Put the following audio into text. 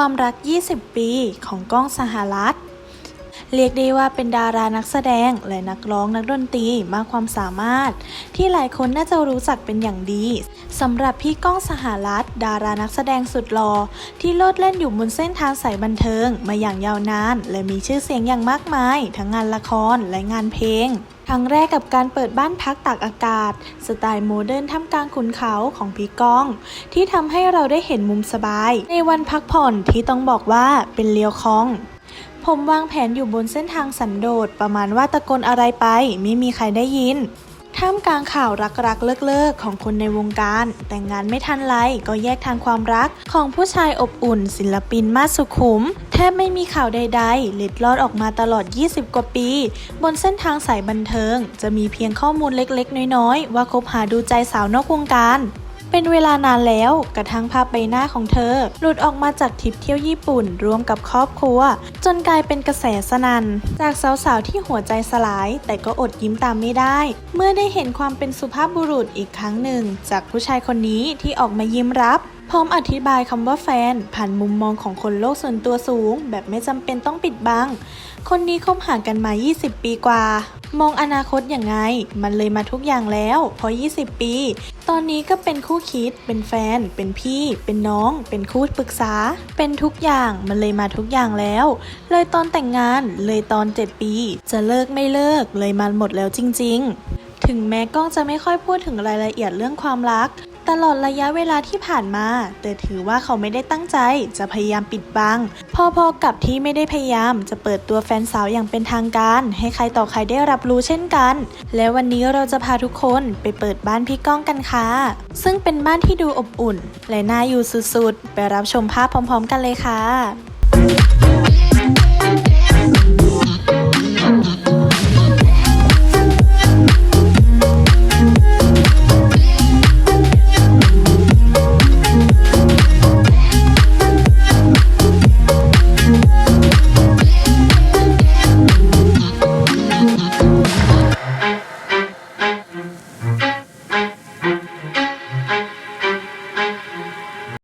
ความรัก 20 ปีของก้องสหรัฐ เรียกได้ว่าเป็นดารานักแสดงและนักร้องนักดนตรีมากความสามารถ ที่หลายคนน่าจะรู้จักเป็นอย่างดีสำหรับพี่ก้องสหรัฐ ดารานักแสดงสุดหล่อที่โลดเล่นอยู่บนเส้นทางสายบันเทิงมาอย่างยาวนาน และมีชื่อเสียงอย่างมากมาย ทั้งงานละครและงานเพลง ครั้งแรกกับการเปิดบ้านพักตากอากาศ สไตล์โมเดิร์นท่ามกลางขุนเขาของพี่ก้อง ที่ทำให้เราได้เห็นมุมสบาย ในวันพักผ่อนที่ต้องบอกว่าเป็นเลียวคอง ผมวางแผนอยู่บนเส้นทางสันโดษประมาณว่าตะโกนอะไรไป ไม่มีใครได้ยิน ท่ามกลางข่าวรักๆ เลิกๆ ของคนในวงการ แต่งงานไม่ทันไรก็แยกทางความรักของผู้ชายอบอุ่น ศิลปินมาสสุขุม แทบไม่มีข่าวใดๆเล็ดลอดออกมาตลอด 20 กว่าปี บนเส้นทางสายบันเทิง จะมีเพียงข้อมูลเล็กๆ น้อยๆ ว่าคบหาดูใจสาวนอกวงการ เป็นเวลานานแล้วกระทั่งภาพใบหน้าของเธอ หลุดออกมาจากทริปเที่ยวญี่ปุ่นร่วมกับครอบครัว จนกลายเป็นกระแสสนัน่นจากสาวๆที่หัวใจสลาย แต่ก็อดยิ้มตามไม่ได้ เมื่อได้เห็นความเป็นสุภาพบุรุษอีกครั้งหนึ่ง จากผู้ชายคนนี้ที่ออกมายิ้มรับพร้อมอธิบายคำว่าแฟน ผ่านมุมมองของคนโลกส่วนตัวสูง แบบไม่จำเป็นต้องปิดบัง คนนี้คบหากันมา 20 ปีกว่า มองอนาคตอย่างไง มันเลยมาทุกอย่างแล้ว พอ 20 ปี ตอนนี้ก็เป็นคู่คิด เป็นแฟน เป็นพี่ เป็นน้อง เป็นคู่ปรึกษา เป็นทุกอย่าง มันเลยมาทุกอย่างแล้ว เลยตอนแต่งงาน เลยตอน 7 ปี จะเลิกไม่เลิก เลยมันหมดแล้วจริง ๆ ถึงแม้กล้องจะไม่ค่อยพูดถึงรายละเอียดเรื่องความรัก ตลอดระยะเวลาที่ผ่านมา แต่ถือว่าเขาไม่ได้ตั้งใจจะพยายามปิดบัง พอๆกับที่ไม่ได้พยายามจะเปิดตัวแฟนสาวอย่างเป็นทางการ ให้ใครต่อใครได้รับรู้เช่นกัน และวันนี้เราจะพาทุกคนไปเปิดบ้านพี่ก้องกันค่ะ ซึ่งเป็นบ้านที่ดูอบอุ่น และน่าอยู่สุดๆ ไปรับชมภาพพร้อมๆ กันเลยค่ะ